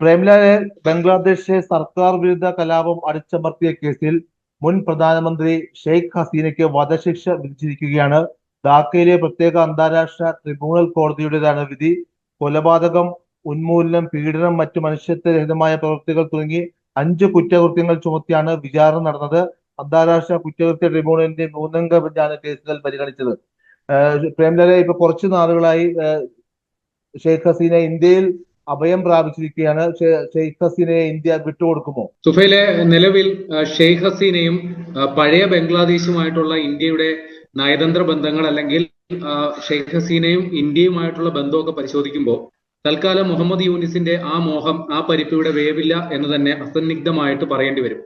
പ്രേംലാലെ ബംഗ്ലാദേശിലെ സർക്കാർ വിരുദ്ധ കലാപം അടിച്ചമർത്തിയ കേസിൽ മുൻ പ്രധാനമന്ത്രി ഷെയ്ഖ് ഹസീനയ്ക്ക് വധശിക്ഷ വിധിച്ചിരിക്കുകയാണ്. ധാക്കയിലെ പ്രത്യേക അന്താരാഷ്ട്ര ട്രിബ്യൂണൽ കോടതിയുടേതാണ് വിധി. കൊലപാതകം ഉന്മൂലനം പീഡനം മറ്റു മനുഷ്യത്വരഹിതമായ പ്രവൃത്തികൾ തുടങ്ങി അഞ്ച് കുറ്റകൃത്യങ്ങൾ ചുമത്തിയാണ് വിചാരണ നടന്നത്. അന്താരാഷ്ട്ര കുറ്റകൃത്യ ട്രിബ്യൂണലിന്റെ മൂന്നംഗ ബെഞ്ചാണ് കേസുകൾ പരിഗണിച്ചത്. പ്രേംലാലെ ഇപ്പൊ കുറച്ചു നാളുകളായി ഷെയ്ഖ് ഹസീന ഇന്ത്യയിൽ അഭയം പ്രാപിച്ചിരിക്കുകയാണ് ഷെയ്ഖ് ഹസീനയെ ഇന്ത്യ വിട്ടുകൊടുക്കുമോ? സുഫൈലെ നിലവിൽ ഷെയ്ഖ് ഹസീനയും പഴയ ബംഗ്ലാദേശുമായിട്ടുള്ള ഇന്ത്യയുടെ നയതന്ത്ര ബന്ധങ്ങൾ അല്ലെങ്കിൽ ഷെയ്ഖ് ഹസീനയും ഇന്ത്യയുമായിട്ടുള്ള ബന്ധമൊക്കെ പരിശോധിക്കുമ്പോൾ തൽക്കാലം മുഹമ്മദ് യൂനിസിന്റെ ആ മോഹം ആ പരിപ്പിയുടെ വേവില്ല എന്ന് തന്നെ അസന്നിഗ്ധമായിട്ട് പറയേണ്ടി വരും.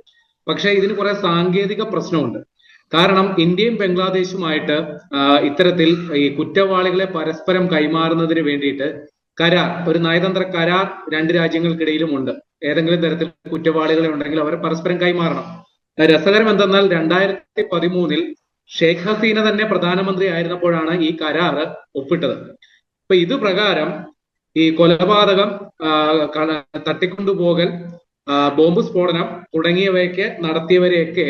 പക്ഷേ ഇതിന് കുറെ സാങ്കേതിക പ്രശ്നമുണ്ട്. കാരണം ഇന്ത്യയും ബംഗ്ലാദേശുമായിട്ട് ഇത്തരത്തിൽ ഈ കുറ്റവാളികളെ പരസ്പരം കൈമാറുന്നതിന് വേണ്ടിയിട്ട് കരാർ ഒരു നയതന്ത്ര കരാർ രണ്ട് രാജ്യങ്ങൾക്കിടയിലും ഉണ്ട് ഏതെങ്കിലും തരത്തിൽ കുറ്റവാളികളെ ഉണ്ടെങ്കിൽ അവരെ പരസ്പരം കൈമാറണം. രസകരം എന്തെന്നാൽ രണ്ടായിരത്തി പതിമൂന്നിൽ ഷെയ്ഖ് ഹസീന തന്നെ പ്രധാനമന്ത്രി ആയിരുന്നപ്പോഴാണ് ഈ കരാർ ഒപ്പിട്ടത്. അപ്പൊ ഇത് പ്രകാരം ഈ കൊലപാതകം തട്ടിക്കൊണ്ടുപോകൽ ബോംബ് സ്ഫോടനം തുടങ്ങിയവയൊക്കെ നടത്തിയവരെയൊക്കെ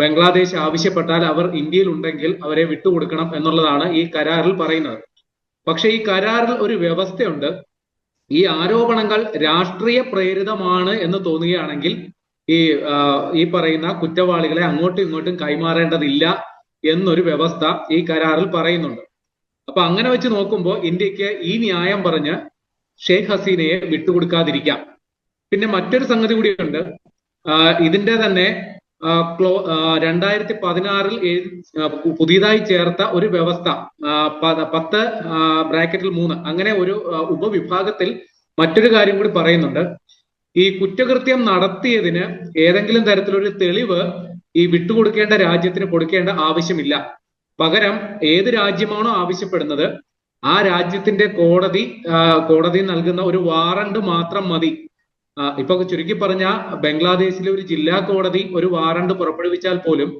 ബംഗ്ലാദേശ് ആവശ്യപ്പെട്ടാൽ അവർ ഇന്ത്യയിൽ ഉണ്ടെങ്കിൽ അവരെ വിട്ടുകൊടുക്കണം എന്നുള്ളതാണ് ഈ കരാറിൽ പറയുന്നത്. പക്ഷെ ഈ കരാറിൽ ഒരു വ്യവസ്ഥയുണ്ട്. ഈ ആരോപണങ്ങൾ രാഷ്ട്രീയ പ്രേരിതമാണ് എന്ന് തോന്നുകയാണെങ്കിൽ ഈ ഈ പറയുന്ന കുറ്റവാളികളെ അങ്ങോട്ടും ഇങ്ങോട്ടും കൈമാറേണ്ടതില്ല എന്നൊരു വ്യവസ്ഥ ഈ കരാറിൽ പറയുന്നുണ്ട്. അപ്പൊ അങ്ങനെ വെച്ച് നോക്കുമ്പോൾ ഇന്ത്യയ്ക്ക് ഈ ന്യായം പറഞ്ഞ് ഷെയ്ഖ് ഹസീനയെ വിട്ടുകൊടുക്കാതിരിക്കാം. പിന്നെ മറ്റൊരു സംഗതി കൂടിയുണ്ട്. ഇതിന്റെ തന്നെ രണ്ടായിരത്തി പതിനാറിൽ പുതിയതായി ചേർത്ത ഒരു വ്യവസ്ഥ പത്ത് ബ്രാക്കറ്റിൽ മൂന്ന്. അങ്ങനെ ഒരു ഉപവിഭാഗത്തിൽ മറ്റൊരു കാര്യം കൂടി പറയുന്നുണ്ട്. ഈ കുറ്റകൃത്യം നടത്തിയതിന് ഏതെങ്കിലും തരത്തിലൊരു തെളിവ് ഈ വിട്ടുകൊടുക്കേണ്ട രാജ്യത്തിന് കൊടുക്കേണ്ട ആവശ്യമില്ല. പകരം ഏത് രാജ്യമാണോ ആവശ്യപ്പെടുന്നത് ആ രാജ്യത്തിന്റെ കോടതി കോടതി നൽകുന്ന ഒരു വാറണ്ട് മാത്രം മതി. ഇപ്പൊ ചുരുക്കി പറഞ്ഞ ബംഗ്ലാദേശിലെ ഒരു ജില്ലാ കോടതി ഒരു വാറണ്ട് പുറപ്പെടുവിച്ചാൽ പോലും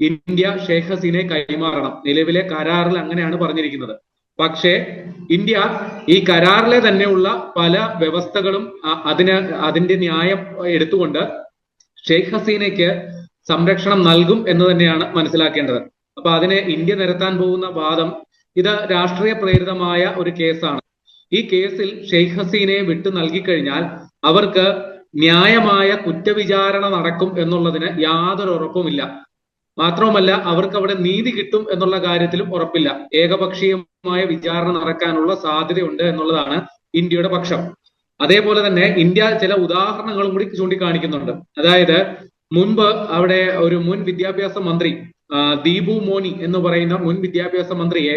ഇന്ത്യ ഷെയ്ഖ് ഹസീനെ കൈമാറണം. നിലവിലെ കരാറിൽ അങ്ങനെയാണ് പറഞ്ഞിരിക്കുന്നത്. പക്ഷേ ഇന്ത്യ ഈ കരാറിലെ തന്നെയുള്ള പല വ്യവസ്ഥകളും അതിന് അതിന്റെ ന്യായം എടുത്തുകൊണ്ട് ഷെയ്ഖ് ഹസീനയ്ക്ക് സംരക്ഷണം നൽകും എന്ന് തന്നെയാണ് മനസ്സിലാക്കേണ്ടത്. അപ്പൊ അതിനെ ഇന്ത്യ നിരത്താൻ പോകുന്ന വാദം ഇത് രാഷ്ട്രീയ പ്രേരിതമായ ഒരു കേസാണ്. ഈ കേസിൽ ഷെയ്ഖ് ഹസീനയെ വിട്ടു നൽകിക്കഴിഞ്ഞാൽ അവർക്ക് ന്യായമായ കുറ്റവിചാരണ നടക്കും എന്നുള്ളതിന് യാതൊരു ഉറപ്പുമില്ല. മാത്രവുമല്ല അവർക്ക് അവിടെ നീതി കിട്ടും എന്നുള്ള കാര്യത്തിലും ഉറപ്പില്ല. ഏകപക്ഷീയമായ വിചാരണ നടക്കാനുള്ള സാധ്യതയുണ്ട് എന്നുള്ളതാണ് ഇന്ത്യയുടെ പക്ഷം. അതേപോലെ തന്നെ ഇന്ത്യ ചില ഉദാഹരണങ്ങളും കൂടി ചൂണ്ടിക്കാണിക്കുന്നുണ്ട്. അതായത് മുൻപ് അവിടെ ഒരു മുൻ വിദ്യാഭ്യാസ മന്ത്രി ദീപു മോനി എന്ന് പറയുന്ന മുൻ വിദ്യാഭ്യാസ മന്ത്രിയെ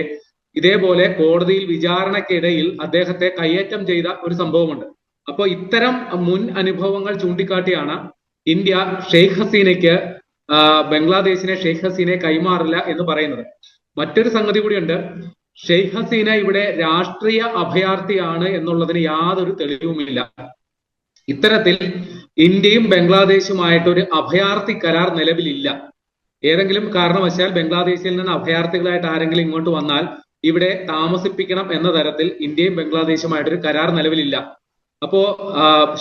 ഇതേപോലെ കോടതിയിൽ വിചാരണക്കിടയിൽ അദ്ദേഹത്തെ കയ്യേറ്റം ചെയ്ത ഒരു സംഭവമുണ്ട്. അപ്പോൾ ഇത്തരം മുൻ അനുഭവങ്ങൾ ചൂണ്ടിക്കാട്ടിയാണ് ഇന്ത്യ ഷെയ്ഖ് ഹസീനയ്ക്ക് ബംഗ്ലാദേശിനെ ഷെയ്ഖ് ഹസീനെ കൈമാറില്ല എന്ന് പറയുന്നത്. മറ്റൊരു സംഗതി കൂടിയുണ്ട്. ഷെയ്ഖ് ഹസീന ഇവിടെ രാഷ്ട്രീയ അഭയാർത്ഥിയാണ് എന്നുള്ളതിന് യാതൊരു തെളിവുമില്ല. ഇത്തരത്തിൽ ഇന്ത്യയും ബംഗ്ലാദേശുമായിട്ട് ഒരു അഭയാർത്ഥി കരാർ നിലവിലില്ല. ഏതെങ്കിലും കാരണവശാൽ ബംഗ്ലാദേശിൽ നിന്ന് അഭയാർത്ഥികളായിട്ട് ആരെങ്കിലും ഇങ്ങോട്ട് വന്നാൽ ഇവിടെ താമസിപ്പിക്കണം എന്ന തരത്തിൽ ഇന്ത്യയും ബംഗ്ലാദേശുമായിട്ടൊരു കരാർ നിലവിലില്ല. അപ്പോ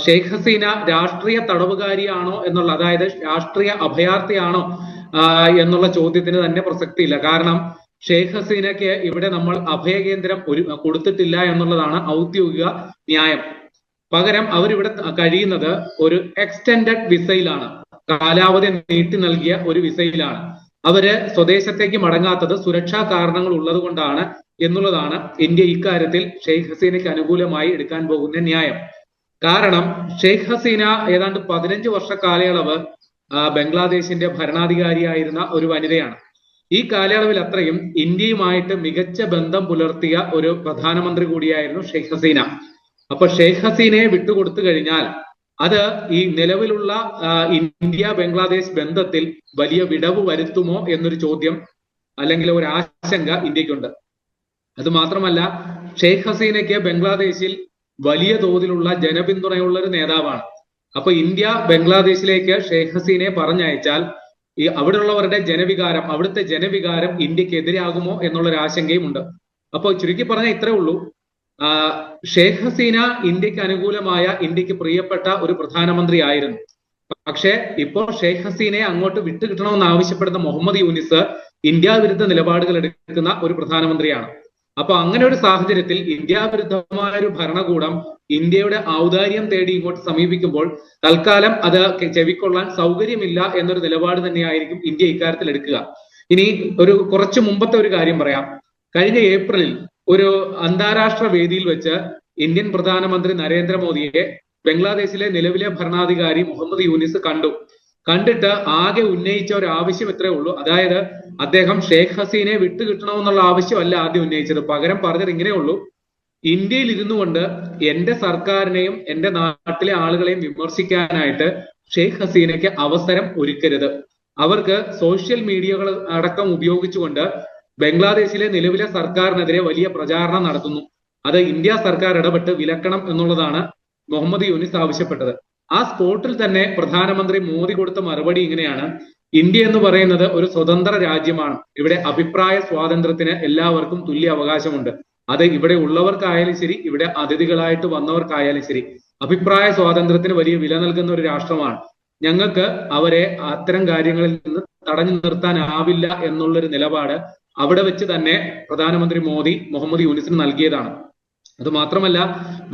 ഷെയ്ഖ് ഹസീന രാഷ്ട്രീയ തടവുകാരിയാണോ എന്നുള്ള അതായത് രാഷ്ട്രീയ അഭയാർത്ഥിയാണോ എന്നുള്ള ചോദ്യത്തിന് തന്നെ പ്രസക്തിയില്ല. കാരണം ഷെയ്ഖ് ഹസീനയ്ക്ക് ഇവിടെ നമ്മൾ അഭയകേന്ദ്രം ഒരു കൊടുത്തിട്ടില്ല എന്നുള്ളതാണ് ഔദ്യോഗിക ന്യായം. പകരം അവരിവിടെ കഴിയുന്നത് ഒരു എക്സ്റ്റെൻഡഡ് വിസയിലാണ്. കാലാവധി നീട്ടി നൽകിയ ഒരു വിസയിലാണ്. അവർ സ്വദേശത്തേക്ക് മടങ്ങാത്തത് സുരക്ഷാ കാരണങ്ങൾ ഉള്ളത് കൊണ്ടാണ് എന്നുള്ളതാണ് ഇന്ത്യ ഇക്കാര്യത്തിൽ ഷെയ്ഖ് ഹസീനയ്ക്ക് അനുകൂലമായി എടുക്കാൻ പോകുന്ന ന്യായം. കാരണം ഷെയ്ഖ് ഹസീന ഏതാണ്ട് പതിനഞ്ച് വർഷ കാലയളവ് ബംഗ്ലാദേശിന്റെ ഭരണാധികാരിയായിരുന്ന ഒരു വനിതയാണ്. ഈ കാലയളവിൽ അത്രയും ഇന്ത്യയുമായിട്ട് മികച്ച ബന്ധം പുലർത്തിയ ഒരു പ്രധാനമന്ത്രി കൂടിയായിരുന്നു ഷെയ്ഖ് ഹസീന. അപ്പൊ ഷെയ്ഖ് ഹസീനയെ വിട്ടുകൊടുത്തു കഴിഞ്ഞാൽ അത് ഈ നിലവിലുള്ള ഇന്ത്യ ബംഗ്ലാദേശ് ബന്ധത്തിൽ വലിയ വിടവ് വരുത്തുമോ എന്നൊരു ചോദ്യം അല്ലെങ്കിൽ ഒരു ആശങ്ക ഇന്ത്യക്കുണ്ട്. അത് മാത്രമല്ല ഷെയ്ഖ് ഹസീനയ്ക്ക് ബംഗ്ലാദേശിൽ വലിയ തോതിലുള്ള ജനപിന്തുണയുള്ള ഒരു നേതാവാണ്. അപ്പൊ ഇന്ത്യ ബംഗ്ലാദേശിലേക്ക് ഷെയ്ഖ് ഹസീനെ പറഞ്ഞയച്ചാൽ ഈ അവിടെയുള്ളവരുടെ ജനവികാരം അവിടുത്തെ ജനവികാരം ഇന്ത്യയ്ക്ക് എതിരാകുമോ എന്നുള്ളൊരു ആശങ്കയും ഉണ്ട് അപ്പോൾ ചുരുക്കി പറഞ്ഞാൽ ഇത്രേ ഉള്ളൂ. ഷെയ്ഖ് ഹസീന ഇന്ത്യയ്ക്ക് അനുകൂലമായ ഇന്ത്യയ്ക്ക് പ്രിയപ്പെട്ട ഒരു പ്രധാനമന്ത്രി ആയിരുന്നു. പക്ഷേ ഇപ്പോൾ ഷെയ്ഖ് ഹസീനയെ അങ്ങോട്ട് വിട്ടുകിട്ടണമെന്ന് ആവശ്യപ്പെടുന്ന മുഹമ്മദ് യൂനിസ് ഇന്ത്യ വിരുദ്ധ നിലപാടുകൾ എടുക്കുന്ന ഒരു പ്രധാനമന്ത്രിയാണ്. അപ്പൊ അങ്ങനെ ഒരു സാഹചര്യത്തിൽ ഇന്ത്യ വിരുദ്ധമായ ഒരു ഭരണകൂടം ഇന്ത്യയുടെ ഔദാര്യം തേടി ഇങ്ങോട്ട് സമീപിക്കുമ്പോൾ തൽക്കാലം അത് ചെവിക്കൊള്ളാൻ സൗകര്യമില്ല എന്നൊരു നിലപാട് തന്നെയായിരിക്കും ഇന്ത്യ ഇക്കാര്യത്തിൽ എടുക്കുക. ഇനി ഒരു കുറച്ചു മുമ്പത്തെ ഒരു കാര്യം പറയാം. കഴിഞ്ഞ ഏപ്രിലിൽ ഒരു അന്താരാഷ്ട്ര വേദിയിൽ വെച്ച് ഇന്ത്യൻ പ്രധാനമന്ത്രി നരേന്ദ്രമോദിയെ ബംഗ്ലാദേശിലെ നിലവിലെ ഭരണാധികാരി മുഹമ്മദ് യൂനിസ് കണ്ടു. കണ്ടിട്ട് ആകെ ഉന്നയിച്ച ഒരു ആവശ്യം ഇത്രേ ഉള്ളൂ. അതായത് അദ്ദേഹം ഷെയ്ഖ് ഹസീനെ വിട്ടുകിട്ടണമെന്നുള്ള ആവശ്യമല്ല ആദ്യം ഉന്നയിച്ചത്. പകരം പറഞ്ഞത് ഇങ്ങനെ ഉള്ളൂ. ഇന്ത്യയിൽ ഇരുന്നു കൊണ്ട് എന്റെ സർക്കാരിനെയും എന്റെ നാട്ടിലെ ആളുകളെയും വിമർശിക്കാനായിട്ട് ഷെയ്ഖ് ഹസീനയ്ക്ക് അവസരം ഒരുക്കരുത്. അവർക്ക് സോഷ്യൽ മീഡിയകൾ അടക്കം ഉപയോഗിച്ചുകൊണ്ട് ബംഗ്ലാദേശിലെ നിലവിലെ സർക്കാരിനെതിരെ വലിയ പ്രചാരണം നടത്തുന്നു. അത് ഇന്ത്യ സർക്കാർ ഇടപെട്ട് വിലക്കണം എന്നുള്ളതാണ് മുഹമ്മദ് യൂനിസ് ആവശ്യപ്പെട്ടത്. ആ സ്പോട്ടിൽ തന്നെ പ്രധാനമന്ത്രി മോദി കൊടുത്ത മറുപടി ഇങ്ങനെയാണ്. ഇന്ത്യ എന്ന് പറയുന്നത് ഒരു സ്വതന്ത്ര രാജ്യമാണ്. ഇവിടെ അഭിപ്രായ സ്വാതന്ത്ര്യത്തിന് എല്ലാവർക്കും തുല്യ അവകാശമുണ്ട്. അത് ഇവിടെ ഉള്ളവർക്കായാലും ശരി ഇവിടെ അതിഥികളായിട്ട് വന്നവർക്കായാലും ശരി. അഭിപ്രായ സ്വാതന്ത്ര്യത്തിന് വലിയ വില നൽകുന്ന ഒരു രാഷ്ട്രമാണ്. ഞങ്ങൾക്ക് അവരെ അത്തരം കാര്യങ്ങളിൽ നിന്ന് തടഞ്ഞു നിർത്താനാവില്ല എന്നുള്ളൊരു നിലപാട് അവിടെ വെച്ച് തന്നെ പ്രധാനമന്ത്രി മോദി മുഹമ്മദ് യൂനിസിന് നൽകിയതാണ്. അത് മാത്രമല്ല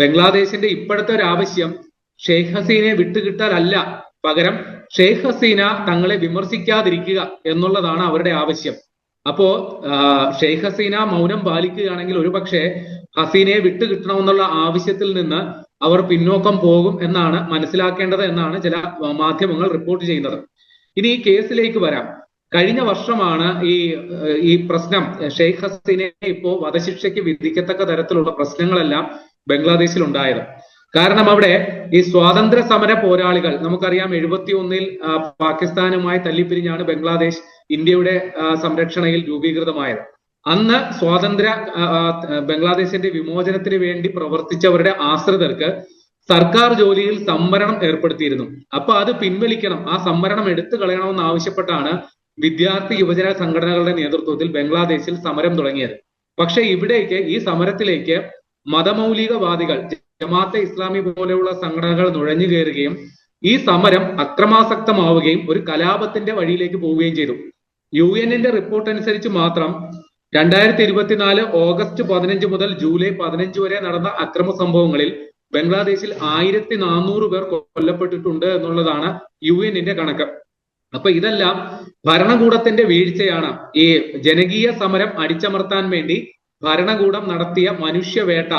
ബംഗ്ലാദേശിന്റെ ഇപ്പോഴത്തെ ഒരു ആവശ്യം ഷെയ്ഖ് ഹസീനെ വിട്ടുകിട്ടാലല്ല പകരം ഷെയ്ഖ് ഹസീന തങ്ങളെ വിമർശിക്കാതിരിക്കുക എന്നുള്ളതാണ് അവരുടെ ആവശ്യം. അപ്പോ ഷെയ്ഖ് ഹസീന മൗനം പാലിക്കുകയാണെങ്കിൽ ഒരുപക്ഷെ ഹസീനയെ വിട്ടുകിട്ടണമെന്നുള്ള ആവശ്യത്തിൽ നിന്ന് അവർ പിന്നോക്കം പോകും എന്നാണ് മനസ്സിലാക്കേണ്ടത് എന്നാണ് ചില മാധ്യമങ്ങൾ റിപ്പോർട്ട് ചെയ്യുന്നത്. ഇനി ഈ കേസിലേക്ക് വരാം. കഴിഞ്ഞ വർഷമാണ് ഈ ഈ പ്രശ്നം ഷെയ്ഖ് ഹസീനെ ഇപ്പോ വധശിക്ഷയ്ക്ക് വിധിക്കത്തക്ക തരത്തിലുള്ള പ്രശ്നങ്ങളെല്ലാം ബംഗ്ലാദേശിൽ ഉണ്ടായത് കാരണം അവിടെ ഈ സ്വാതന്ത്ര്യ സമര പോരാളികൾ നമുക്കറിയാം എഴുപത്തി ഒന്നിൽ പാകിസ്ഥാനുമായി തല്ലിപ്പിരിഞ്ഞാണ് ബംഗ്ലാദേശ് ഇന്ത്യയുടെ സംരക്ഷണയിൽ രൂപീകൃതമായത്. അന്ന് സ്വാതന്ത്ര്യ ബംഗ്ലാദേശിന്റെ വിമോചനത്തിന് വേണ്ടി പ്രവർത്തിച്ചവരുടെ ആശ്രിതർക്ക് സർക്കാർ ജോലിയിൽ സംവരണം ഏർപ്പെടുത്തിയിരുന്നു. അപ്പൊ അത് പിൻവലിക്കണം ആ സംവരണം എടുത്തു കളയണമെന്ന് ആവശ്യപ്പെട്ടാണ് വിദ്യാർത്ഥി യുവജന സംഘടനകളുടെ നേതൃത്വത്തിൽ ബംഗ്ലാദേശിൽ സമരം തുടങ്ങിയത്. പക്ഷെ ഇവിടേക്ക് ഈ സമരത്തിലേക്ക് മതമൗലികവാദികൾ ജമാഅത്തെ ഇസ്ലാമി പോലെയുള്ള സംഘടനകൾ നുഴഞ്ഞു കയറുകയും ഈ സമരം അക്രമാസക്തമാവുകയും ഒരു കലാപത്തിന്റെ വഴിയിലേക്ക് പോവുകയും ചെയ്തു. യു എന്നിന്റെ റിപ്പോർട്ട് അനുസരിച്ച് മാത്രം രണ്ടായിരത്തി ഇരുപത്തിനാല് ഓഗസ്റ്റ് പതിനഞ്ച് മുതൽ ജൂലൈ പതിനഞ്ച് വരെ നടന്ന അക്രമ സംഭവങ്ങളിൽ ബംഗ്ലാദേശിൽ ആയിരത്തി നാനൂറ് പേർ കൊല്ലപ്പെട്ടിട്ടുണ്ട് എന്നുള്ളതാണ് യു എന്നിന്റെ കണക്ക്. അപ്പൊ ഇതെല്ലാം ഭരണകൂടത്തിന്റെ വീഴ്ചയാണ്. ഈ ജനകീയ സമരം അടിച്ചമർത്താൻ വേണ്ടി ഭരണകൂടം നടത്തിയ മനുഷ്യവേട്ട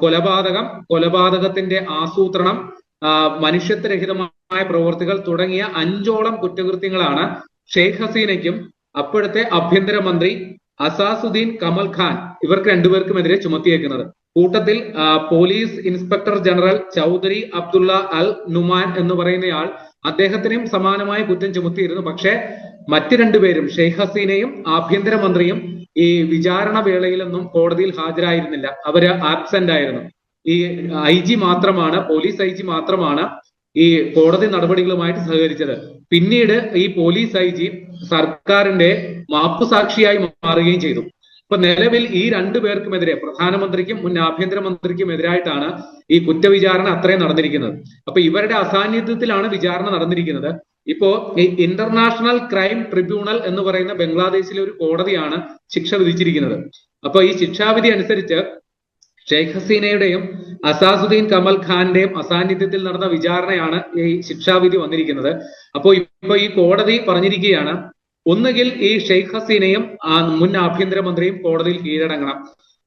കൊലപാതകം കൊലപാതകത്തിന്റെ ആസൂത്രണം മനുഷ്യത്വരഹിതമായ പ്രവൃത്തികൾ തുടങ്ങിയ അഞ്ചോളം കുറ്റകൃത്യങ്ങളാണ് ഷെയ്ഖ് ഹസീനയ്ക്കും അപ്പോഴത്തെ ആഭ്യന്തരമന്ത്രി അസാസുദ്ദീൻ കമൽ ഖാൻ ഇവർക്ക് രണ്ടുപേർക്കുമെതിരെ ചുമത്തിയേക്കുന്നത്. കൂട്ടത്തിൽ police inspector general Chowdhury Abdullah Al Numan എന്ന് പറയുന്നയാൾ അദ്ദേഹത്തിനും സമാനമായ കുറ്റം ചുമത്തിയിരുന്നു. പക്ഷേ മറ്റു രണ്ടുപേരും ഷെയ്ഖ് ഹസീനയും ആഭ്യന്തരമന്ത്രിയും ഈ വിചാരണ വേളയിലൊന്നും കോടതിയിൽ ഹാജരായിരുന്നില്ല. അവർ ആബ്സെന്റ് ആയിരുന്നു. ഈ ഐ ജി മാത്രമാണ് പോലീസ് ഐ ജി മാത്രമാണ് ഈ കോടതി നടപടികളുമായിട്ട് സഹകരിച്ചത്. പിന്നീട് ഈ പോലീസ് ഐ ജി സർക്കാരിന്റെ മാപ്പുസാക്ഷിയായി മാറുകയും ചെയ്തു. ഇപ്പൊ നിലവിൽ ഈ രണ്ടു പേർക്കുമെതിരെ പ്രധാനമന്ത്രിക്കും മുൻ ആഭ്യന്തരമന്ത്രിക്കും എതിരായിട്ടാണ് ഈ കുറ്റവിചാരണ അത്രയും നടന്നിരിക്കുന്നത്. അപ്പൊ ഇവരുടെ അസാന്നിധ്യത്തിലാണ് വിചാരണ നടന്നിരിക്കുന്നത്. ഇപ്പോ ഈ ഇന്റർനാഷണൽ ക്രൈം ട്രിബ്യൂണൽ എന്ന് പറയുന്ന ബംഗ്ലാദേശിലെ ഒരു കോടതിയാണ് ശിക്ഷ വിധിച്ചിരിക്കുന്നത്. അപ്പൊ ഈ ശിക്ഷാവിധി അനുസരിച്ച് ഷെയ്ഖ് ഹസീനയുടെയും അസാസുദ്ദീൻ കമൽ ഖാന്റെയും അസാന്നിധ്യത്തിൽ നടന്ന വിചാരണയാണ് ഈ ശിക്ഷാവിധി വന്നിരിക്കുന്നത്. അപ്പോ ഇപ്പൊ ഈ കോടതി പറഞ്ഞിരിക്കുകയാണ് ഒന്നുകിൽ ഈ ഷെയ്ഖ് ഹസീനയും മുൻ ആഭ്യന്തരമന്ത്രിയും കോടതിയിൽ കീഴടങ്ങണം.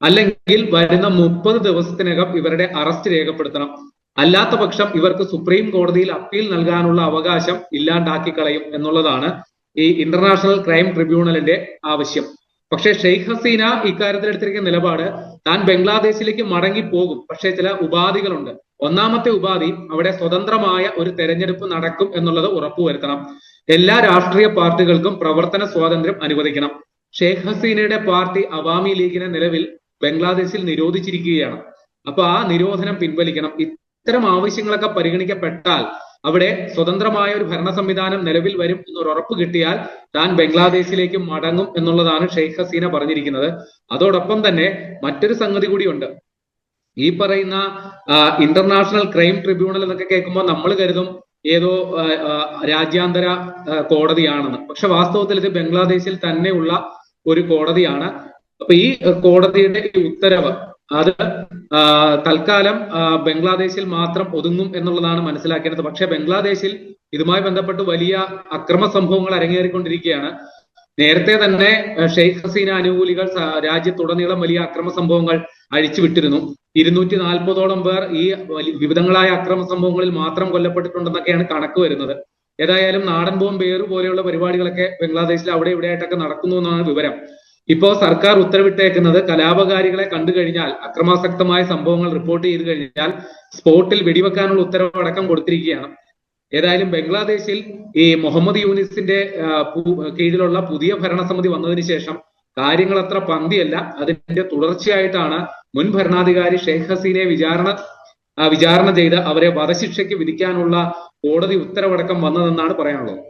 അല്ലെങ്കിൽ വരുന്ന മുപ്പത് ദിവസത്തിനകം ഇവരുടെ അറസ്റ്റ് രേഖപ്പെടുത്തണം. അല്ലാത്ത പക്ഷം ഇവർക്ക് സുപ്രീം കോടതിയിൽ അപ്പീൽ നൽകാനുള്ള അവകാശം ഇല്ലാണ്ടാക്കി കളയും എന്നുള്ളതാണ് ഈ ഇന്റർനാഷണൽ ക്രൈം ട്രിബ്യൂണലിന്റെ ആവശ്യം. പക്ഷേ ഷെയ്ഖ് ഹസീന ഇക്കാര്യത്തിൽ എടുത്തിരിക്കുന്ന നിലപാട് താൻ ബംഗ്ലാദേശിലേക്ക് മടങ്ങി പോകും പക്ഷേ ചില ഉപാധികളുണ്ട്. ഒന്നാമത്തെ ഉപാധി അവിടെ സ്വതന്ത്രമായ ഒരു തെരഞ്ഞെടുപ്പ് നടക്കും എന്നുള്ളത് ഉറപ്പുവരുത്തണം. എല്ലാ രാഷ്ട്രീയ പാർട്ടികൾക്കും പ്രവർത്തന സ്വാതന്ത്ര്യം അനുവദിക്കണം. ഷെയ്ഖ് ഹസീനയുടെ പാർട്ടി അവാമി ലീഗിനെ നിലവിൽ ബംഗ്ലാദേശിൽ നിരോധിച്ചിരിക്കുകയാണ്. അപ്പൊ ആ നിരോധനം പിൻവലിക്കണം. ഇത്തരം ആവശ്യങ്ങളൊക്കെ പരിഗണിക്കപ്പെട്ടാൽ അവിടെ സ്വതന്ത്രമായ ഒരു ഭരണ സംവിധാനം നിലവിൽ വരും എന്നൊരു ഉറപ്പ് കിട്ടിയാൽ താൻ ബംഗ്ലാദേശിലേക്ക് മടങ്ങും എന്നുള്ളതാണ് ഷെയ്ഖ് ഹസീന പറഞ്ഞിരിക്കുന്നത്. അതോടൊപ്പം തന്നെ മറ്റൊരു സംഗതി കൂടിയുണ്ട്. ഈ പറയുന്ന ഇന്റർനാഷണൽ ക്രൈം ട്രിബ്യൂണൽ എന്നൊക്കെ കേൾക്കുമ്പോൾ നമ്മൾ കരുതും ഏതോ രാജ്യാന്തര കോടതിയാണെന്ന്. പക്ഷെ വാസ്തവത്തിൽ ഇത് ബംഗ്ലാദേശിൽ തന്നെയുള്ള ഒരു കോടതിയാണ്. അപ്പൊ ഈ കോടതിയുടെ ഉത്തരവ് അത് തൽക്കാലം ബംഗ്ലാദേശിൽ മാത്രം ഒതുങ്ങും എന്നുള്ളതാണ് മനസ്സിലാക്കേണ്ടത്. പക്ഷെ ബംഗ്ലാദേശിൽ ഇതുമായി ബന്ധപ്പെട്ട് വലിയ അക്രമ സംഭവങ്ങൾ അരങ്ങേറിക്കൊണ്ടിരിക്കുകയാണ്. നേരത്തെ തന്നെ ഷെയ്ഖ് ഹസീന അനുകൂലികൾ രാജ്യത്തുടനീളം വലിയ അക്രമ സംഭവങ്ങൾ അഴിച്ചുവിട്ടിരുന്നു. ഇരുന്നൂറ്റി നാൽപ്പതോളം പേർ ഈ വിവിധങ്ങളായ അക്രമ സംഭവങ്ങളിൽ മാത്രം കൊല്ലപ്പെട്ടിട്ടുണ്ടെന്നൊക്കെയാണ് കണക്ക് വരുന്നത്. ഏതായാലും നാടൻ ബോംബേറ് പോലെയുള്ള പരിപാടികളൊക്കെ ബംഗ്ലാദേശിൽ അവിടെ ഇവിടെയായിട്ടൊക്കെ നടക്കുന്നു എന്നാണ് വിവരം. ഇപ്പോ സർക്കാർ ഉത്തരവിട്ടേക്കുന്നത് കലാപകാരികളെ കണ്ടു കഴിഞ്ഞാൽ അക്രമാസക്തമായ സംഭവങ്ങൾ റിപ്പോർട്ട് ചെയ്തു കഴിഞ്ഞാൽ സ്പോട്ടിൽ വെടിവെക്കാനുള്ള ഉത്തരവടക്കം കൊടുത്തിരിക്കുകയാണ്. ഏതായാലും ബംഗ്ലാദേശിൽ ഈ മുഹമ്മദ് പു- കീഴിലുള്ള പുതിയ ഭരണസമിതി വന്നതിന് ശേഷം കാര്യങ്ങൾ അത്ര പന്തിയല്ല. അതിന്റെ തുടർച്ചയായിട്ടാണ് മുൻ ഭരണാധികാരി ഷെയ്ഖ് ഹസീനെ വിചാരണ വിചാരണ ചെയ്ത് അവരെ വധശിക്ഷയ്ക്ക് വിധിക്കാനുള്ള കോടതി ഉത്തരവടക്കം വന്നതെന്നാണ് പറയാനുള്ളത്.